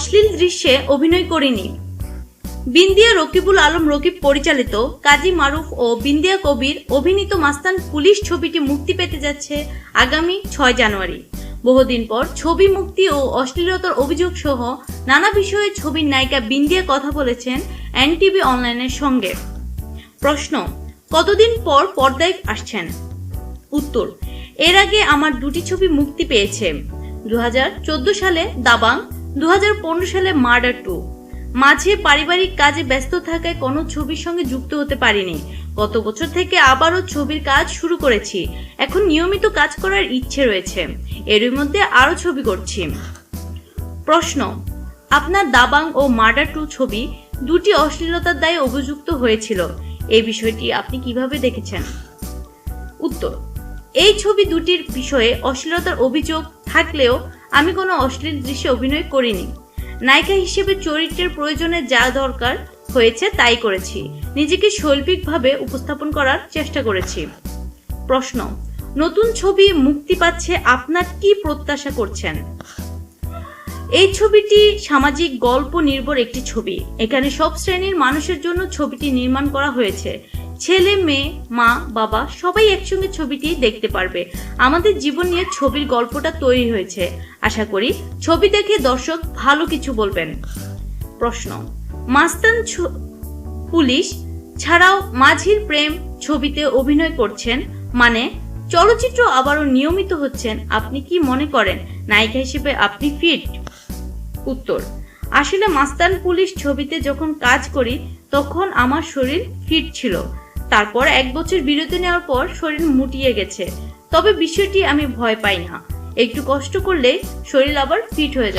অশ্লীল দৃশ্যে অভিনয় করিনি। বিন্দিয়া রকিবুল আলম রকিব পরিচালিত কাজী মারুফ ও বিন্দিয়া কবির অভিনীত মাস্তান পুলিশ ছবিটি মুক্তি পেতে যাচ্ছে আগামী ছয় জানুয়ারি। বহুদিন পর ছবি মুক্তি ও অশ্লীলতার অভিযোগ সহ নানা বিষয়ে ছবির নায়িকা বিন্দিয়া কথা বলেছেন এনটিভি অনলাইনের সঙ্গে। প্রশ্ন, কতদিন পর পর্দায় আসছেন? উত্তর, এর আগে আমার দুটি ছবি মুক্তি পেয়েছে। দু হাজার চোদ্দ সালে দাবাং দু হাজার পনেরো সালে মার্ডার টু মাঝে পারিবারিক কাজে ব্যস্ত থাকায় কোনো ছবির সঙ্গে যুক্ত হতে পারিনি। গত বছর থেকে আবারও ছবির কাজ শুরু করেছি। এখন নিয়মিত কাজ করার ইচ্ছে রয়েছে। এরই মধ্যে আরও ছবি করছি। প্রশ্ন, আপনার দাবাং ও মার্ডার টু ছবি দুটি অশ্লীলতার দায়ে অভিযুক্ত হয়েছিল। এই বিষয়টি আপনি কীভাবে দেখেছেন? উত্তর, এই ছবি দুটির বিষয়ে অশ্লীলতার অভিযোগ থাকলেও আমি কোনো অশ্লীল দৃশ্যে অভিনয় করিনি। নায়িকা হিসেবে চরিত্রের প্রয়োজনে যা দরকার হয়েছে তাই করেছি। নিজেকে শৈল্পিকভাবে উপস্থাপন করার চেষ্টা করেছি। প্রশ্ন, নতুন ছবি মুক্তি পাচ্ছে আপনার কি প্রত্যাশা করছেন? এই ছবিটি সামাজিক গল্প নির্ভর একটি ছবি। এখানে সব শ্রেণির মানুষের জন্য ছবিটি নির্মাণ করা হয়েছে। ছেলে, মেয়ে, মা, বাবা সবাই একসঙ্গে ছবিটি দেখতে পারবে। আমাদের জীবন নিয়ে ছবির গল্পটা তৈরি হয়েছে। আশা করি ছবি দেখে দর্শক ভালো কিছু বলবেন। প্রশ্ন, মাস্তান পুলিশ ছাড়াও মাঝির প্রেম ছবিতে অভিনয় করছেন? মানে চলচ্চিত্র আবারও নিয়মিত হচ্ছেন, আপনি কি মনে করেন? নায়িকা হিসেবে আপনি ফিট? উত্তর, আসলে মাস্তান পুলিশ ছবিতে যখন কাজ করি, তখন আমার শরীর ফিট ছিল। তারপর এক বছর বিরতি নেওয়ার পর শরীর মুটিয়ে গেছে। তবে বিষয়টি আমি ভয় পাই না। একটু কষ্ট করলে শরীর আবার ফিট হয়ে যাবে।